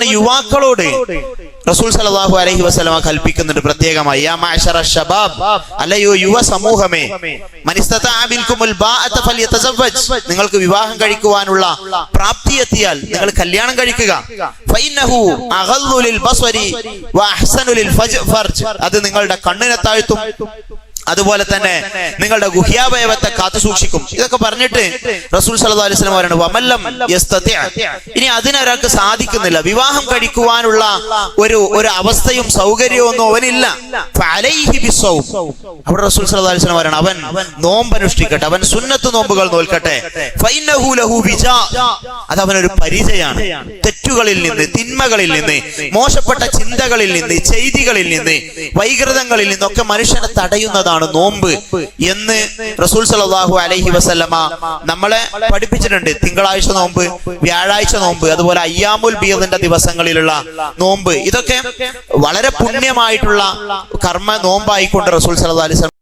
തന്നെ യുവാക്കളോട് റസൂൽ സല്ലല്ലാഹു അലഹി വസ്ലമ കൽപ്പിക്കുന്നുണ്ട് പ്രത്യേകമായി അല്ലയോ യുവ സമൂഹമേ നിങ്ങൾക്ക് വിവാഹം കഴിക്കുവാനുള്ള പ്രാപ്തി എത്തിയാൽ നിങ്ങൾ കല്യാണം കഴിക്കുക. അത് നിങ്ങളുടെ കണ്ണിനെ താഴ്ത്തും. അതുപോലെ തന്നെ നിങ്ങളുടെ ഗുഹ്യാവയവത്തെ കാത്തു സൂക്ഷിക്കും. ഇതൊക്കെ പറഞ്ഞിട്ട് റസൂൽ സല്ലാ അലൈഹി വസല്ലം പറയുന്നു വമല്ലം ഇനി അതിനൊരാൾക്ക് സാധിക്കുന്നില്ല. വിവാഹം കഴിക്കുവാനുള്ള ഒരു ഒരു അവസ്ഥയും സൗകര്യവും ഒന്നും അവനില്ല. അവിടെ റസൂൽ സല്ലാ അലൈഹി വസല്ലം പറയണം അവൻ നോമ്പ് അനുഷ്ഠിക്കട്ടെ അവൻ സുന്നത്ത് നോമ്പുകൾ നോൽക്കട്ടെ. അത് അവനൊരു പരിചയാണ് തെറ്റുകളിൽ നിന്ന് തിന്മകളിൽ നിന്ന് മോശപ്പെട്ട ചിന്തകളിൽ നിന്ന് ചെയ്തികളിൽ നിന്ന് വൈകൃതങ്ങളിൽ നിന്നൊക്കെ മനുഷ്യനെ തടയുന്നതാണ് നോമ്പ് എന്ന് റസൂൽ സലാഹു അലഹി വസല്ലമ നമ്മളെ പഠിപ്പിച്ചിട്ടുണ്ട്. തിങ്കളാഴ്ച നോമ്പ് വ്യാഴാഴ്ച നോമ്പ് അതുപോലെ അയ്യാമുൽ ബീദിന്റെ ദിവസങ്ങളിലുള്ള നോമ്പ്. ഇതൊക്കെ വളരെ പുണ്യമായിട്ടുള്ള കർമ്മ നോമ്പായിക്കൊണ്ട് റസൂൽ സല്ലല്ലാഹു അലൈഹി